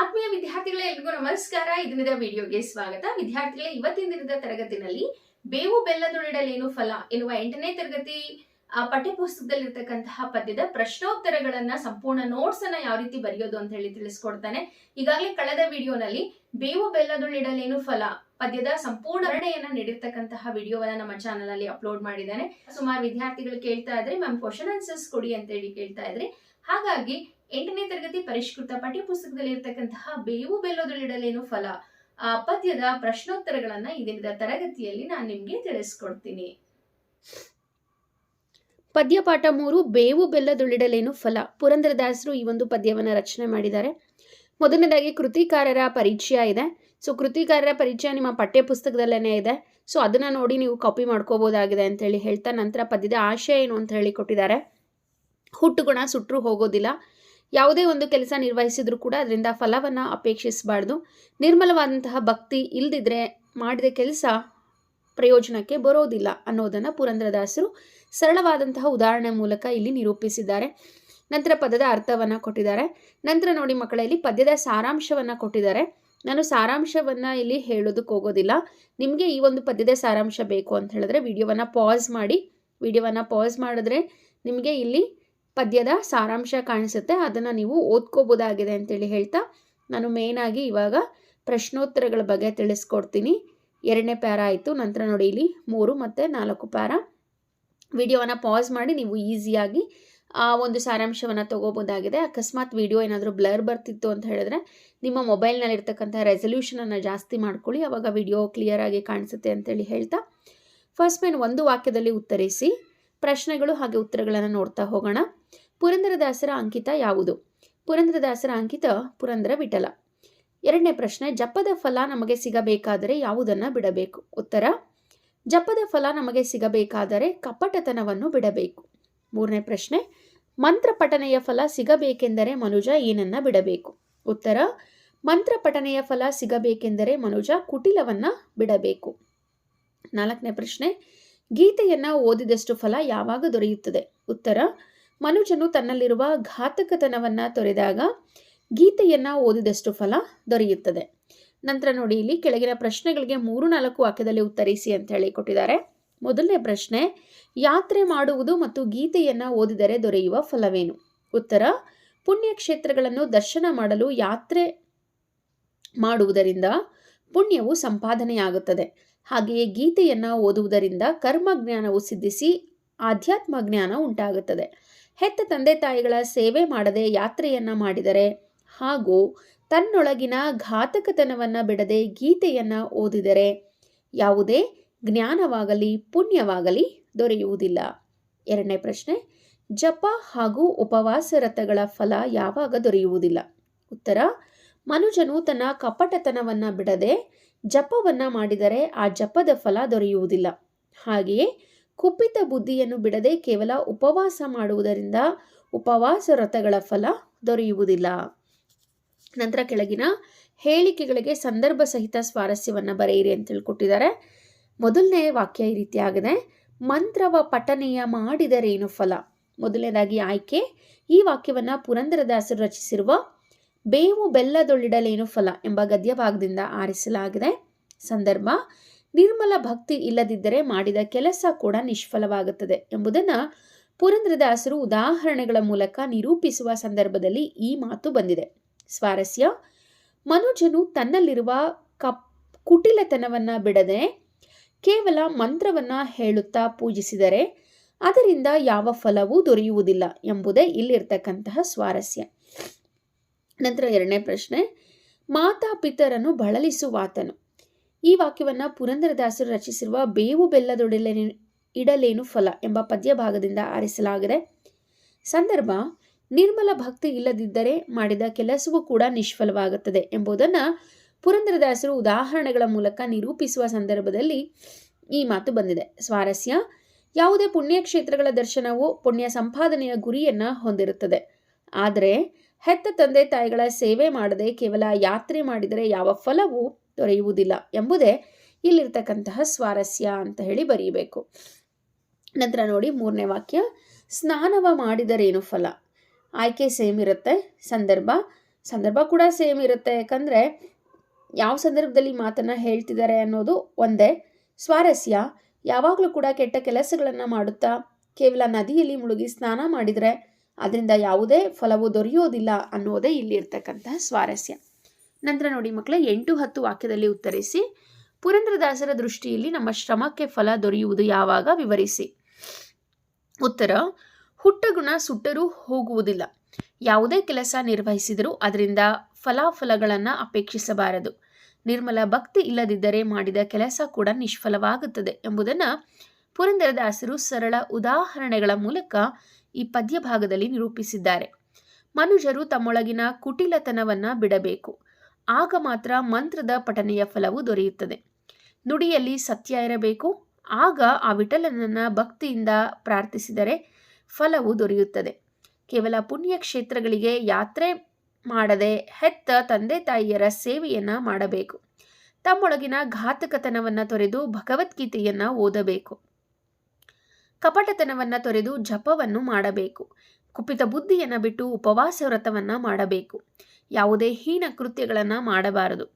ಆತ್ಮೀಯ ವಿದ್ಯಾರ್ಥಿಗಳೇ, ಎಲ್ರಿಗೂ ನಮಸ್ಕಾರ. ಇದಿನದ ವಿಡಿಯೋಗೆ ಸ್ವಾಗತ. ವಿದ್ಯಾರ್ಥಿಗಳೇ, ಇವತ್ತಿನ ದಿನದ ತರಗತಿನಲ್ಲಿ ಬೇವು ಬೆಲ್ಲದೊಡಲೇನು ಫಲ ಎನ್ನುವ ಎಂಟನೇ ತರಗತಿ ಪಠ್ಯಪುಸ್ತಕದಲ್ಲಿರ್ತಕ್ಕಂತಹ ಪದ್ಯದ ಪ್ರಶ್ನೋತ್ತರಗಳನ್ನ ಸಂಪೂರ್ಣ ನೋಟ್ಸ್ ಅನ್ನ ಯಾವ ರೀತಿ ಬರೆಯೋದು ಅಂತ ಹೇಳಿ ತಿಳಿಸ್ಕೊಡ್ತಾನೆ. ಈಗಾಗಲೇ ಕಳೆದ ವಿಡಿಯೋನಲ್ಲಿ ಬೇವು ಬೆಲ್ಲದೊಳಿಡಲೇನು ಫಲ ಪದ್ಯದ ಸಂಪೂರ್ಣ ವರ್ಣೆಯನ್ನ ನೀಡಿರ್ತಕ್ಕಂತಹ ವಿಡಿಯೋವನ್ನ ನಮ್ಮ ಚಾನಲ್ ಅಲ್ಲಿ ಅಪ್ಲೋಡ್ ಮಾಡಿದ್ದಾನೆ. ಸುಮಾರು ವಿದ್ಯಾರ್ಥಿಗಳು ಕೇಳ್ತಾ ಇದ್ರೆ ಮ್ಯಾಮ್ ಕ್ವಶನ್ ಆನ್ಸರ್ಸ್ ಕೊಡಿ ಅಂತ ಹೇಳಿ ಕೇಳ್ತಾ ಇದ್ರೆ, ಹಾಗಾಗಿ ಎಂಟನೇ ತರಗತಿ ಪರಿಷ್ಕೃತ ಪಠ್ಯಪುಸ್ತಕದಲ್ಲಿ ಇರ್ತಕ್ಕಂತಹ ಬೇವು ಬೆಲ್ಲದೊಳಿಡಲೇನು ಫಲ? ಆ ಪದ್ಯದ ಪ್ರಶ್ನೋತ್ತರಗಳನ್ನ ಈ ದಿನದ ತರಗತಿಯಲ್ಲಿ ನಾನು ನಿಮ್ಗೆ ತಿಳಿಸ್ಕೊಡ್ತೀನಿ. ಪದ್ಯಪಾಠ ಮೂರು, ಬೇವು ಬೆಲ್ಲದುಳ್ಳಿಡಲೇನು ಫಲ? ಪುರಂದರದಾಸರು ಈ ಒಂದು ಪದ್ಯವನ್ನು ರಚನೆ ಮಾಡಿದ್ದಾರೆ. ಮೊದಲನೇದಾಗಿ ಕೃತಿಕಾರರ ಪರಿಚಯ ಇದೆ ಸೊ ಕೃತಿಕಾರರ ಪರಿಚಯ ನಿಮ್ಮ ಪಠ್ಯ ಪುಸ್ತಕದಲ್ಲೇ ಇದೆ. ಸೊ ಅದನ್ನು ನೋಡಿ ನೀವು ಕಾಪಿ ಮಾಡ್ಕೋಬೋದಾಗಿದೆ ಅಂತೇಳಿ ಹೇಳ್ತಾ ನಂತರ ಪದ್ಯದ ಆಶಯ ಏನು ಅಂತ ಹೇಳಿ ಕೊಟ್ಟಿದ್ದಾರೆ. ಹುಟ್ಟುಗುಣ ಸುಟ್ಟರು ಹೋಗೋದಿಲ್ಲ. ಯಾವುದೇ ಒಂದು ಕೆಲಸ ನಿರ್ವಹಿಸಿದ್ರು ಕೂಡ ಅದರಿಂದ ಫಲವನ್ನು ಅಪೇಕ್ಷಿಸಬಾರ್ದು. ನಿರ್ಮಲವಾದಂತಹ ಭಕ್ತಿ ಇಲ್ಲದಿದ್ದರೆ ಮಾಡಿದ ಕೆಲಸ ಪ್ರಯೋಜನಕ್ಕೆ ಬರೋದಿಲ್ಲ ಅನ್ನೋದನ್ನು ಪುರಂದ್ರದಾಸರು ಸರಳವಾದಂತಹ ಉದಾಹರಣೆ ಮೂಲಕ ಇಲ್ಲಿ ನಿರೂಪಿಸಿದ್ದಾರೆ. ನಂತರ ಪದದ ಅರ್ಥವನ್ನು ಕೊಟ್ಟಿದ್ದಾರೆ. ನಂತರ ನೋಡಿ ಮಕ್ಕಳಲ್ಲಿ ಪದ್ಯದ ಸಾರಾಂಶವನ್ನು ಕೊಟ್ಟಿದ್ದಾರೆ. ನಾನು ಸಾರಾಂಶವನ್ನು ಇಲ್ಲಿ ಹೇಳೋದಕ್ಕೆ ಹೋಗೋದಿಲ್ಲ. ನಿಮಗೆ ಈ ಒಂದು ಪದ್ಯದ ಸಾರಾಂಶ ಬೇಕು ಅಂತ ಹೇಳಿದ್ರೆ ವಿಡಿಯೋವನ್ನು ಪಾಸ್ ಮಾಡಿ. ವಿಡಿಯೋವನ್ನು ಪಾಸ್ ಮಾಡಿದ್ರೆ ನಿಮಗೆ ಇಲ್ಲಿ ಪದ್ಯದ ಸಾರಾಂಶ ಕಾಣಿಸುತ್ತೆ. ಅದನ್ನು ನೀವು ಓದ್ಕೋಬೋದಾಗಿದೆ ಅಂತೇಳಿ ಹೇಳ್ತಾ ನಾನು ಮೇಯ್ನಾಗಿ ಇವಾಗ ಪ್ರಶ್ನೋತ್ತರಗಳ ಬಗ್ಗೆ ತಿಳಿಸ್ಕೊಡ್ತೀನಿ. ಎರಡನೇ ಪ್ಯಾರ ಆಯಿತು. ನಂತರ ನೋಡಿ ಇಲ್ಲಿ ಮೂರು ಮತ್ತು ನಾಲ್ಕು ಪ್ಯಾರ. ವಿಡಿಯೋವನ್ನು ಪಾಸ್ ಮಾಡಿ ನೀವು ಈಸಿಯಾಗಿ ಆ ಒಂದು ಸಾರಾಂಶವನ್ನು ತೊಗೋಬೋದಾಗಿದೆ. ಅಕಸ್ಮಾತ್ ವಿಡಿಯೋ ಏನಾದರೂ ಬ್ಲರ್ ಬರ್ತಿತ್ತು ಅಂತ ಹೇಳಿದ್ರೆ ನಿಮ್ಮ ಮೊಬೈಲ್ನಲ್ಲಿರ್ತಕ್ಕಂಥ ರೆಸಲ್ಯೂಷನನ್ನು ಜಾಸ್ತಿ ಮಾಡ್ಕೊಳ್ಳಿ. ಆವಾಗ ವಿಡಿಯೋ ಕ್ಲಿಯರಾಗಿ ಕಾಣಿಸುತ್ತೆ ಅಂತೇಳಿ ಹೇಳ್ತಾ. ಫಸ್ಟ್ ಮೇನ್ ಒಂದು ವಾಕ್ಯದಲ್ಲಿ ಉತ್ತರಿಸಿ, ಪ್ರಶ್ನೆಗಳು ಹಾಗೆ ಉತ್ತರಗಳನ್ನು ನೋಡ್ತಾ ಹೋಗೋಣ. ಪುರಂದರದಾಸರ ಅಂಕಿತ ಯಾವುದು? ಪುರಂದರದಾಸರ ಅಂಕಿತ ಪುರಂದರ ವಿಠಲ. ಎರಡನೇ ಪ್ರಶ್ನೆ, ಜಪದ ಫಲ ನಮಗೆ ಸಿಗಬೇಕಾದರೆ ಯಾವುದನ್ನು ಬಿಡಬೇಕು? ಉತ್ತರ, ಜಪದ ಫಲ ನಮಗೆ ಸಿಗಬೇಕಾದರೆ ಕಪಟತನವನ್ನು ಬಿಡಬೇಕು. ಮೂರನೇ ಪ್ರಶ್ನೆ ಮಂತ್ರ ಪಠನೆಯ ಫಲ ಸಿಗಬೇಕೆಂದರೆ ಮನುಜ ಏನನ್ನ ಬಿಡಬೇಕು? ಉತ್ತರ, ಮಂತ್ರ ಪಠನೆಯ ಫಲ ಸಿಗಬೇಕೆಂದರೆ ಮನುಜ ಕುಟಿಲವನ್ನ ಬಿಡಬೇಕು. ನಾಲ್ಕನೇ ಪ್ರಶ್ನೆ, ಗೀತೆಯನ್ನ ಓದಿದಷ್ಟು ಫಲ ಯಾವಾಗ ದೊರೆಯುತ್ತದೆ? ಉತ್ತರ, ಮನುಜನು ತನ್ನಲ್ಲಿರುವ ಘಾತಕತನವನ್ನ ತೊರೆದಾಗ ಗೀತೆಯನ್ನ ಓದಿದಷ್ಟು ಫಲ ದೊರೆಯುತ್ತದೆ. ನಂತರ ನೋಡಿ, ಇಲ್ಲಿ ಕೆಳಗಿನ ಪ್ರಶ್ನೆಗಳಿಗೆ ಮೂರು ನಾಲ್ಕು ವಾಕ್ಯದಲ್ಲಿ ಉತ್ತರಿಸಿ ಅಂತ ಹೇಳಿ ಕೊಟ್ಟಿದ್ದಾರೆ. ಮೊದಲನೇ ಪ್ರಶ್ನೆ, ಯಾತ್ರೆ ಮಾಡುವುದು ಮತ್ತು ಗೀತೆಯನ್ನು ಓದಿದರೆ ದೊರೆಯುವ ಫಲವೇನು? ಉತ್ತರ, ಪುಣ್ಯಕ್ಷೇತ್ರಗಳನ್ನು ದರ್ಶನ ಮಾಡಲು ಯಾತ್ರೆ ಮಾಡುವುದರಿಂದ ಪುಣ್ಯವು ಸಂಪಾದನೆಯಾಗುತ್ತದೆ. ಹಾಗೆಯೇ ಗೀತೆಯನ್ನು ಓದುವುದರಿಂದ ಕರ್ಮ ಜ್ಞಾನವು ಸಿದ್ಧಿಸಿ ಆಧ್ಯಾತ್ಮ ಜ್ಞಾನ ಉಂಟಾಗುತ್ತದೆ. ಹೆತ್ತ ತಂದೆ ತಾಯಿಗಳ ಸೇವೆ ಮಾಡದೆ ಯಾತ್ರೆಯನ್ನು ಮಾಡಿದರೆ ಹಾಗೂ ತನ್ನೊಳಗಿನ ಘಾತಕತನವನ್ನು ಬಿಡದೆ ಗೀತೆಯನ್ನು ಓದಿದರೆ ಯಾವುದೇ ಜ್ಞಾನವಾಗಲಿ, ಪುಣ್ಯವಾಗಲಿ ದೊರೆಯುವುದಿಲ್ಲ. ಎರಡನೇ ಪ್ರಶ್ನೆ, ಜಪ ಹಾಗೂ ಉಪವಾಸ ರಥಗಳ ಫಲ ಯಾವಾಗ ದೊರೆಯುವುದಿಲ್ಲ? ಉತ್ತರ, ಮನುಜನು ತನ್ನ ಕಪಟತನವನ್ನು ಬಿಡದೆ ಜಪವನ್ನ ಮಾಡಿದರೆ ಆ ಜಪದ ಫಲ ದೊರೆಯುವುದಿಲ್ಲ. ಹಾಗೆಯೇ ಕುಪಿತ ಬುದ್ಧಿಯನ್ನು ಬಿಡದೆ ಕೇವಲ ಉಪವಾಸ ಮಾಡುವುದರಿಂದ ಉಪವಾಸ ರಥಗಳ ಫಲ ದೊರೆಯುವುದಿಲ್ಲ. ನಂತರ ಕೆಳಗಿನ ಹೇಳಿಕೆಗಳಿಗೆ ಸಂದರ್ಭ ಸಹಿತ ಸ್ವಾರಸ್ಯವನ್ನು ಬರೆಯಿರಿ ಅಂತ ಹೇಳ್ಕೊಟ್ಟಿದ್ದಾರೆ. ಮೊದಲನೇ ವಾಕ್ಯ ಈ ರೀತಿ ಆಗಿದೆ. ಮಂತ್ರವ ಪಠನೆಯ ಮಾಡಿದರೇನು ಫಲ? ಮೊದಲನೇದಾಗಿ ಆಯ್ಕೆ. ಈ ವಾಕ್ಯವನ್ನು ಪುರಂದರದಾಸರು ರಚಿಸಿರುವ ಬೇವು ಬೆಲ್ಲದೊಳ್ಳಿಡಲೇನು ಫಲ ಎಂಬ ಗದ್ಯ ಭಾಗದಿಂದ ಆರಿಸಲಾಗಿದೆ. ಸಂದರ್ಭ, ನಿರ್ಮಲ ಭಕ್ತಿ ಇಲ್ಲದಿದ್ದರೆ ಮಾಡಿದ ಕೆಲಸ ಕೂಡ ನಿಷ್ಫಲವಾಗುತ್ತದೆ ಎಂಬುದನ್ನು ಪುರಂದ್ರದಾಸರು ಉದಾಹರಣೆಗಳ ಮೂಲಕ ನಿರೂಪಿಸುವ ಸಂದರ್ಭದಲ್ಲಿ ಈ ಮಾತು ಬಂದಿದೆ. ಸ್ವಾರಸ್ಯ, ಮನುಜನು ತನ್ನಲ್ಲಿರುವ ಕಪ್, ಕುಟಿಲತನವನ್ನು ಬಿಡದೆ ಕೇವಲ ಮಂತ್ರವನ್ನು ಹೇಳುತ್ತಾ ಪೂಜಿಸಿದರೆ ಅದರಿಂದ ಯಾವ ಫಲವೂ ದೊರೆಯುವುದಿಲ್ಲ ಎಂಬುದೇ ಇಲ್ಲಿರ್ತಕ್ಕಂತಹ ಸ್ವಾರಸ್ಯ. ನಂತರ ಎರಡನೇ ಪ್ರಶ್ನೆ, ಮಾತಾ ಪಿತರನ್ನು ಬಳಲಿಸುವಾತನು. ಈ ವಾಕ್ಯವನ್ನು ಪುರಂದರದಾಸರು ರಚಿಸಿರುವ ಬೇವು ಬೆಲ್ಲದೊಡಲೆ ಇಡಲೇನು ಫಲ ಎಂಬ ಪದ್ಯ ಭಾಗದಿಂದ ಆರಿಸಲಾಗಿದೆ. ಸಂದರ್ಭ, ನಿರ್ಮಲ ಭಕ್ತಿ ಇಲ್ಲದಿದ್ದರೆ ಮಾಡಿದ ಕೆಲಸವೂ ಕೂಡ ನಿಷ್ಫಲವಾಗುತ್ತದೆ ಎಂಬುದನ್ನು ಪುರಂದರದಾಸರು ಉದಾಹರಣೆಗಳ ಮೂಲಕ ನಿರೂಪಿಸುವ ಸಂದರ್ಭದಲ್ಲಿ ಈ ಮಾತು ಬಂದಿದೆ. ಸ್ವಾರಸ್ಯ. ಯಾವುದೇ ಪುಣ್ಯಕ್ಷೇತ್ರಗಳ ದರ್ಶನವು ಪುಣ್ಯ ಸಂಪಾದನೆಯ ಗುರಿಯನ್ನು ಹೊಂದಿರುತ್ತದೆ. ಆದರೆ, ಹೆತ್ತ ತಂದೆ ತಾಯಿಗಳ ಸೇವೆ ಮಾಡದೆ ಕೇವಲ ಯಾತ್ರೆ ಮಾಡಿದರೆ ಯಾವ ಫಲವೂ ದೊರೆಯುವುದಿಲ್ಲ ಎಂಬುದೇ ಇಲ್ಲಿರ್ತಕ್ಕಂತಹ ಸ್ವಾರಸ್ಯ ಅಂತ ಹೇಳಿ ಬರೀಬೇಕು. ನಂತರ ನೋಡಿ ಮೂರನೇ ವಾಕ್ಯ. ಸ್ನಾನವ ಮಾಡಿದರೇನು ಫಲ? ಆಯ್ಕೆ ಸೇಮ್ ಇರುತ್ತೆ ಸಂದರ್ಭ. ಸಂದರ್ಭ ಕೂಡ ಸೇಮ್ ಇರುತ್ತೆ ಯಾಕಂದರೆ ಯಾವ ಸಂದರ್ಭದಲ್ಲಿ ಮಾತನ್ನು ಹೇಳ್ತಿದ್ದಾರೆ ಅನ್ನೋದು ಒಂದೇ. ಸ್ವಾರಸ್ಯ, ಯಾವಾಗಲೂ ಕೂಡ ಕೆಟ್ಟ ಕೆಲಸಗಳನ್ನು ಮಾಡುತ್ತಾ ಕೇವಲ ನದಿಯಲ್ಲಿ ಮುಳುಗಿ ಸ್ನಾನ ಮಾಡಿದರೆ ಅದರಿಂದ ಯಾವುದೇ ಫಲವು ದೊರೆಯೋದಿಲ್ಲ ಅನ್ನೋದೇ ಇಲ್ಲಿರ್ತಕ್ಕಂತಹ ಸ್ವಾರಸ್ಯ. ನಂತರ ನೋಡಿ ಮಕ್ಕಳ, ಎಂಟು ಹತ್ತು ವಾಕ್ಯದಲ್ಲಿ ಉತ್ತರಿಸಿ, ಪುರಂದ್ರದಾಸರ ದೃಷ್ಟಿಯಲ್ಲಿ ನಮ್ಮ ಶ್ರಮಕ್ಕೆ ಫಲ ದೊರೆಯುವುದು ಯಾವಾಗ ವಿವರಿಸಿ. ಉತ್ತರ, ಹುಟ್ಟಗುಣ ಸುಟ್ಟರೂ ಹೋಗುವುದಿಲ್ಲ. ಯಾವುದೇ ಕೆಲಸ ನಿರ್ವಹಿಸಿದರೂ ಅದರಿಂದ ಫಲಾಫಲಗಳನ್ನು ಅಪೇಕ್ಷಿಸಬಾರದು. ನಿರ್ಮಲ ಭಕ್ತಿ ಇಲ್ಲದಿದ್ದರೆ ಮಾಡಿದ ಕೆಲಸ ಕೂಡ ನಿಷ್ಫಲವಾಗುತ್ತದೆ ಎಂಬುದನ್ನು ಪುರಂದರದಾಸರು ಸರಳ ಉದಾಹರಣೆಗಳ ಮೂಲಕ ಈ ಪದ್ಯ ಭಾಗದಲ್ಲಿ ನಿರೂಪಿಸಿದ್ದಾರೆ. ಮನುಜರು ತಮ್ಮೊಳಗಿನ ಕುಟಿಲತನವನ್ನು ಬಿಡಬೇಕು. ಆಗ ಮಾತ್ರ ಮಂತ್ರದ ಪಠನೆಯ ಫಲವು ದೊರೆಯುತ್ತದೆ. ನುಡಿಯಲ್ಲಿ ಸತ್ಯ ಇರಬೇಕು. ಆಗ ಆ ವಿಠಲನನ್ನು ಭಕ್ತಿಯಿಂದ ಪ್ರಾರ್ಥಿಸಿದರೆ ಫಲವು ದೊರೆಯುತ್ತದೆ. ಕೇವಲ ಪುಣ್ಯ ಕ್ಷೇತ್ರಗಳಿಗೆ ಯಾತ್ರೆ ಮಾಡದೆ ಹೆತ್ತ ತಂದೆ ತಾಯಿಯರ ಸೇವೆಯನ್ನ ಮಾಡಬೇಕು. ತಮ್ಮೊಳಗಿನ ಘಾತಕತನವನ್ನು ತೊರೆದು ಭಗವದ್ಗೀತೆಯನ್ನ ಓದಬೇಕು. ಕಪಟತನವನ್ನು ತೊರೆದು ಜಪವನ್ನು ಮಾಡಬೇಕು. ಕುಪಿತ ಬುದ್ಧಿಯನ್ನು ಬಿಟ್ಟು ಉಪವಾಸ ವ್ರತವನ್ನು ಮಾಡಬೇಕು. ಯಾವುದೇ ಹೀನ ಕೃತ್ಯಗಳನ್ನು ಮಾಡಬಾರದು.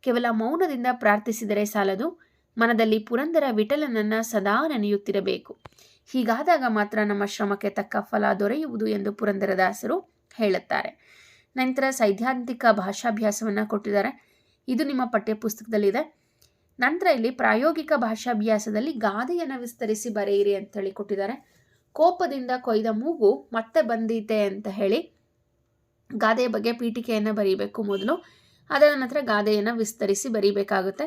ಕೇವಲ ಮೌನದಿಂದ ಪ್ರಾರ್ಥಿಸಿದರೆ ಸಾಲದು. ಮನದಲ್ಲಿ ಪುರಂದರ ವಿಠಲನನ್ನ ಸದಾ ನೆನೆಯುತ್ತಿರಬೇಕು. ಹೀಗಾದಾಗ ಮಾತ್ರ ನಮ್ಮ ಶ್ರಮಕ್ಕೆ ತಕ್ಕ ಫಲ ದೊರೆಯುವುದು ಎಂದು ಪುರಂದರದಾಸರು ಹೇಳುತ್ತಾರೆ. ನಂತರ ಸೈದ್ಧಾಂತಿಕ ಭಾಷಾಭ್ಯಾಸವನ್ನು ಕೊಟ್ಟಿದ್ದಾರೆ. ಇದು ನಿಮ್ಮ ಪಠ್ಯಪುಸ್ತಕದಲ್ಲಿದೆ. ನಂತರ ಇಲ್ಲಿ ಪ್ರಾಯೋಗಿಕ ಭಾಷಾಭ್ಯಾಸದಲ್ಲಿ ಗಾದೆಯನ್ನು ವಿಸ್ತರಿಸಿ ಬರೆಯಿರಿ ಅಂತೇಳಿ ಕೊಟ್ಟಿದ್ದಾರೆ. ಕೋಪದಿಂದ ಕೊಯ್ದ ಮೂಗು ಮತ್ತೆ ಬಂದೀತೆ ಅಂತ ಹೇಳಿ ಗಾದೆಯ ಬಗ್ಗೆ ಪೀಠಿಕೆಯನ್ನು ಬರೀಬೇಕು ಮೊದಲು. ಅದರ ನಂತರ ಗಾದೆಯನ್ನು ವಿಸ್ತರಿಸಿ ಬರೀಬೇಕಾಗುತ್ತೆ.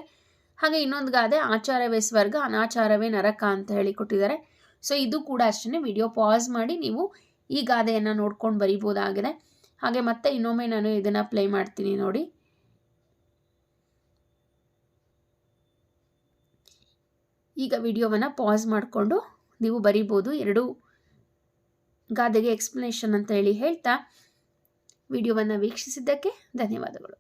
ಹಾಗೆ ಇನ್ನೊಂದು ಗಾದೆ ಆಚಾರವೇ ಸ್ವರ್ಗ, ಅನಾಚಾರವೇ ನರಕ ಅಂತ ಹೇಳಿ ಕೊಟ್ಟಿದ್ದಾರೆ. ಸೊ ಇದು ಕೂಡ ಅಷ್ಟೇ ವಿಡಿಯೋ ಪಾಸ್ ಮಾಡಿ ನೀವು ಈ ಗಾದೆಯನ್ನು ನೋಡ್ಕೊಂಡು ಬರಿಬೋದಾಗಿದೆ. ಹಾಗೆ ಮತ್ತೆ ಇನ್ನೊಮ್ಮೆ ನಾನು ಇದನ್ನು ಪ್ಲೇ ಮಾಡ್ತೀನಿ ನೋಡಿ. ಈಗ ವಿಡಿಯೋವನ್ನು ಪಾಸ್ ಮಾಡಿಕೊಂಡು ನೀವು ಬರಿಬೋದು. ಎರಡು ಗಾದೆಗೆ ಎಕ್ಸ್ಪ್ಲನೇಷನ್ ಅಂತ ಹೇಳಿ ಹೇಳ್ತಾ ವಿಡಿಯೋವನ್ನು ವೀಕ್ಷಿಸಿದ್ದಕ್ಕೆ ಧನ್ಯವಾದಗಳು.